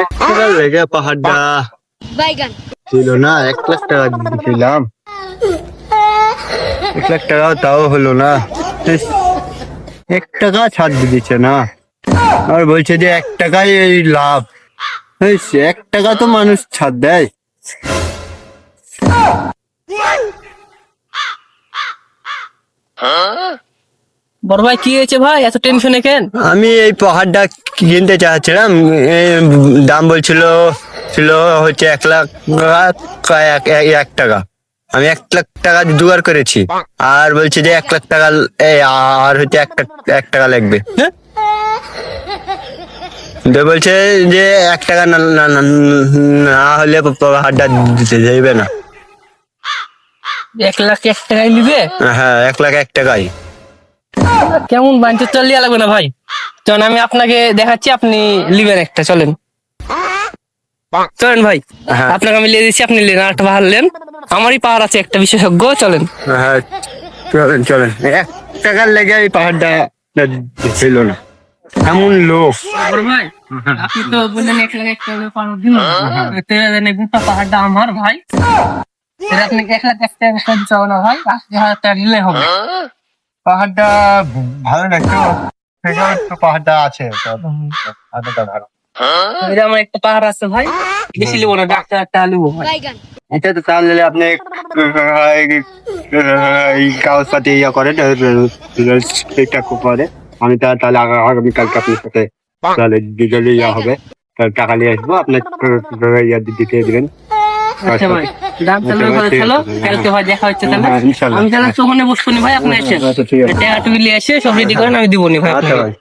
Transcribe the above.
এক টাকা লেগে পাহাড়টা। বাইগান। ছিল না এক লাখ টাকা দিয়েছিলাম। এক লাখ টাকা তাও হলো না। এক টাকা ছাড় দিয়ে দিচ্ছে না। আর বলছে যে এক টাকাই এই লাভ। এক টাকা তো মানুষ ছাড় দেয়। বড় ভাই কি হয়েছে ভাই? এত টেনশনে কেন? আমি এই পাহাড়টা কিনতে চাচ্ছিলাম। দাম বলছিল ছিল হচ্ছে এক লাখ এক- টাকা। আমি এক লাখ টাকা জোগাড় করেছি। আর বলছে যে এক লাখ টাকা আর হচ্ছে এক টাক- এক টাকা লাগবে। হ্যাঁ? বলছে যে এক টাকা না না- হলে পাহাড়টা দিতে যাইবে না। এক লাখ এক টাকায় নিবে? হ্যাঁ এক লাখ এক টাকাই কেমন বাঞ্চে চল লিয়া লাগবে না ভাই? চলেন আমি আপনাকে দেখাচ্ছি আপনি লিবেন একটা চলেন। চলেন ভাই হ্যাঁ। আপনাকে আমি লিয়ে দিচ্ছি আপনি নেন আরেকটা পাহাড় নেন আমারই পাহাড় আছে একটা বিশেষজ্ঞ চলেন। হ্যাঁ চলেন চলেন। এক টাকার লেগে এই পাহাড়টা ছিল না। এমন লোক ভাই আপনি তো বললেন এক লাখ এক টাকা পাহাড় দিন। গোটা পাহাড়টা আমার ভাই। এর আপনি এক লাখ এক টাকা দিতে হবে না ভাই। আশি হাজার টাকা হবে। পাহাড়টা ভালো না একটু একটু পাহাড়টা আছে। পাহাড়টা ভালো এটা আমার একটা পাহাড় আছে ভাই। বেশি লিবো না ডাক্তার লিবো ভাই। এটা তো তাহলে আপনি ইয়া করেন ঠিকঠাক করে আমি তা- তাহলে আগা- আগামীকালকে আপনার সাথে তাহলে ডিজেল ইয়া হবে। তাহলে টাকা নিয়ে আসব আপনার ইয়া দিতে দিবেন। আচ্ছা ভাই দাম তাহলে ভালো চলো কালকে ভাই দেখা হচ্ছে তাহলে। হ্যাঁ, আমি তাহলে তো বসবো ভাই আপনি এসে আচ্ছা টাকা টুকু নিয়ে এসে সব রেডি করেন আমি দিবনি ভাই আচ্ছা ভাই।